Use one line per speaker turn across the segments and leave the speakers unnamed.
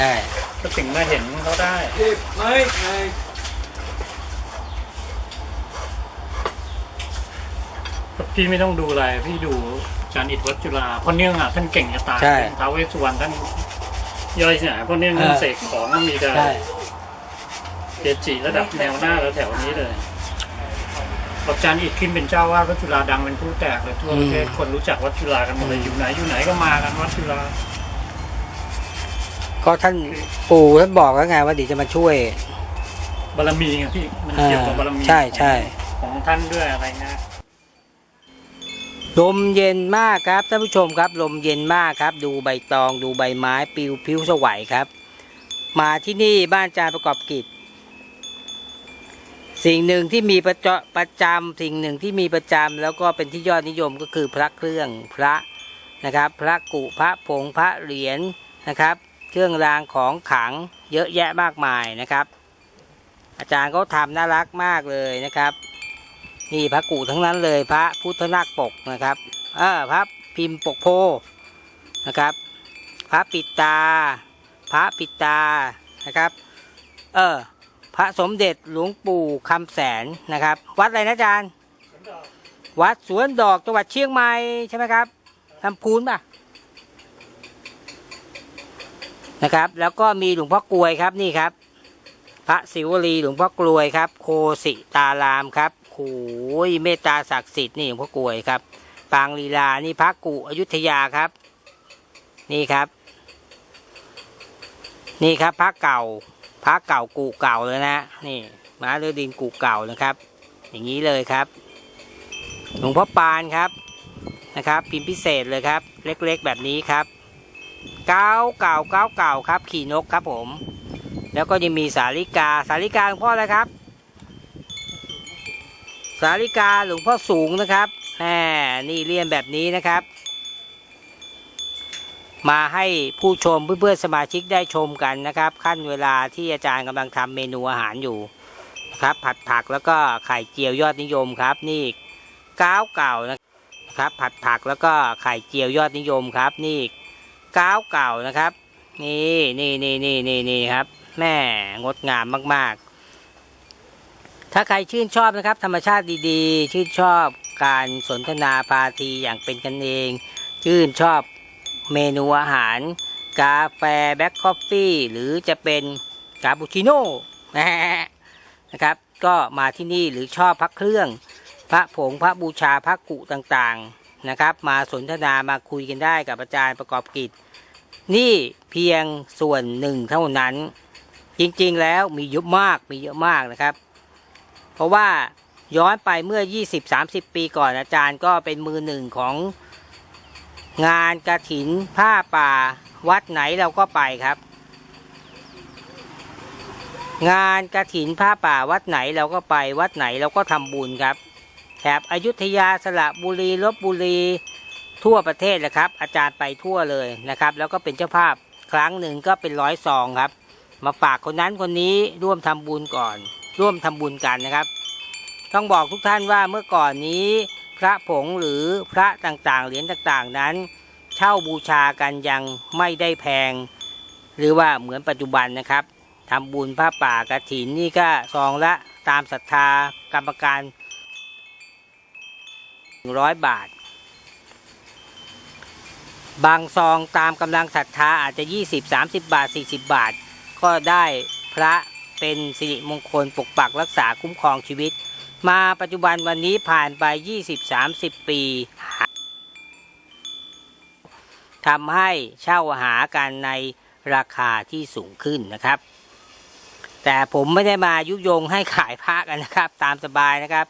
ใช่
ก็ถึงมาเห็นเขาได้
ไม่ไม่
พี่ไม่ต้องดูอะไร พี่ดูอาจารย์อิทวัดจุฬาเพราะเนื่องอะท่านเก่งจะตาย
ใช่
ท้าวเวสสุวรรณท่านย่อยเสียเพราะเนื่องท่าน
เออ
เสกของมีได้
ใช่
เกจิระดับแนวหน้าแล้วแถวนี้เลยพออาจารย์อิทขึ้นเป็นเจ้าวาดวัดจุฬาดังเป็นผู้แตกเลยทั่วประเทศคนรู้จักวัดจุฬากันหมดเลยอยู่ไหนอยู่ไหนก็มากันวัดจุฬา
ก็ท่านปู่ท่านบอกแล้วไงว่าเดี๋ยวจะมาช่วย
บารมีไงพี่มันเกี่ยวกับบารมี
ใช่ใช่
ของท่านด้วยอะไรเงี้ย
ลมเย็นมากครับท่านผู้ชมครับ ลมเย็นมากครับ ดูใบตอง ดูใบไม้ปลิวพิ้วสวัยครับ มาที่นี่บ้านอาจารย์ประกอบกิจ สิ่งหนึ่งที่มีประจประจำสิ่งหนึ่งที่มีประจำแล้วก็เป็นที่ยอดนิยมก็คือพระเครื่องพระนะครับ พระกุพระผงพระเหรียญนะครับ เครื่องรางของขลังเยอะแยะมากมายนะครับ อาจารย์เขาทำน่ารักมากเลยนะครับนี่พระกุทั้งนั้นเลยพระพุทธนาคปกนะครับเออพระพิมพ์ปกโพนะครับ พระปิดตา พระปิดตานะครับเออพระสมเด็จหลวงปู่คำแสนนะครับ วัดอะไรนะอาจารย์ วัดสวนดอกจังหวัดเชียงใหม่ใช่ไหมครับลำพูนป่ะ นะครับ แล้วก็มีหลวงพ่อกลวยครับนี่ครับ พระศิวลีหลวงพ่อกลวยครับ โคสิตารามครับโอ้ยเมตตาศักดิ์สิทธิ์นี่หลวงพ่อกลวยครับ ปางลีลานี่พระกุอยุธยาครับ นี่ครับ นี่ครับพระเก่าพระเก่ากูเก่าเลยนะนี่ม้าเรือดินกูเก่านะครับ อย่างนี้เลยครับ หลวงพ่อปานครับนะครับ พิมพ์พิเศษเลยครับ เล็กๆแบบนี้ครับ เก้าเก่าเก้าเก่าครับ ขี่นกครับผม แล้วก็ยังมีสาลิกาสาลิกาหลวงพ่ออะไรครับ สาลิกาหลวงพ่อสูงนะครับแหมนี่เรียนแบบนี้นะครับ มาให้ผู้ชมเพื่อนๆสมาชิกได้ชมกันนะครับ ขั้นเวลาที่อาจารย์กำลังทำเมนูอาหารอยู่นะครับ ผัดผักแล้วก็ไข่เจียวยอดนิยมครับ นี่ก้าวเก่านะครับ ผัดผักแล้วก็ไข่เจียวยอดนิยมครับ นี่ ก้าวเก่านะครับ นี่นี่นี่นี่นี่นี่ครับแม่งดงามมาก ๆ ถ้าใครชื่นชอบนะครับ ธรรมชาติดีๆ ชื่นชอบการสนทนาพาทีอย่างเป็นกันเอง ชื่นชอบเมนูอาหาร กาแฟแบล็คคอฟฟี่หรือจะเป็นกาปูชิโน่นะครับ ก็มาที่นี่หรือชอบพระเครื่อง พระผงพระบูชาพระกุต่างๆ นะครับ มาสนทนามาคุยกันได้กับอาจารย์ประกอบกิจ นี่เพียงส่วนหนึ่งเท่านั้น จริงๆแล้วมีเยอะมากมีเยอะมากนะครับ เพราะว่าย้อนไปเมื่อ 20-30 ปีก่อนอาจารย์ก็เป็นมือหนึ่งของงานกระถินผ้าป่าวัดไหนเราก็ไปครับ งานกระถินผ้าป่าวัดไหนเราก็ไปวัดไหนเราก็ทำบุญครับ แถบอยุธยาสระบุรีลบบุรีทั่วประเทศแหละครับ อาจารย์ไปทั่วเลยนะครับ แล้วก็เป็นเจ้าภาพครั้งหนึ่งก็เป็นร้อยซองครับ มาฝากคนนั้นคนนี้ร่วมทำบุญก่อน ร่วมทำบุญกันนะครับ ต้องบอกทุกท่านว่าเมื่อก่อนนี้ พระผงหรือพระต่างๆเหรียญต่างๆนั้น เช่าบูชากันยังไม่ได้แพง หรือว่าเหมือนปัจจุบันนะครับทำบุญผ้าป่ากระถินนี่ก็ซองละตามศรัทธากรรมการ ร้อยบาท บางซองตามกำลังศรัทธาอาจจะ 20 30 บาท 40 บาท ก็ได้พระเป็นสิริมงคลปกปักรักษาคุ้มครองชีวิต มาปัจจุบันวันนี้ผ่านไป 20-30 ปีทำให้เช่าหากันในราคาที่สูงขึ้นนะครับ แต่ผมไม่ได้มายุยงให้ขายพระกันนะครับ ตามสบายนะครับ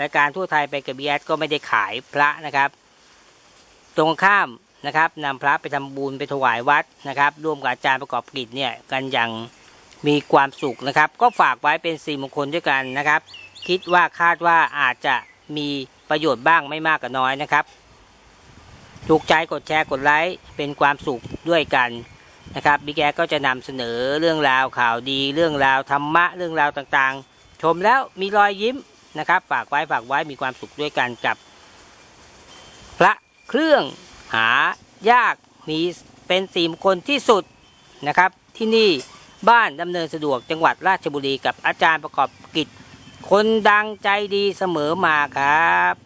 รายการทั่วไทยไปกับบีแอก็ไม่ได้ขายพระนะครับ ตรงข้ามนะครับนำพระไปทำบุญไปถวายวัดนะครับ ร่วมกับอาจารย์ประกอบกิจเนี่ยกันอย่างมีความสุขนะครับ ก็ฝากไว้เป็นสี่มงคลด้วยกันนะครับ คิดว่าคาดว่าอาจจะมีประโยชน์บ้างไม่มากก็น้อยนะครับถูกใจกดแชร์กดไลค์เป็นความสุขด้วยกันนะครับบิ๊กแอก็จะนำเสนอเรื่องราวข่าวดี เรื่องราวธรรมะเรื่องราวต่างๆ ชมแล้วมีรอยยิ้ม นะครับ ฝากไว้ฝากไว้มีความสุขด้วยกันกับ พระเครื่องหายากมีเป็นสีมงคลที่สุดนะครับ ที่นี่บ้านดำเนินสะดวกจังหวัดราชบุรีกับอาจารย์ประกอบกิจ คนดังใจดีเสมอมาครับ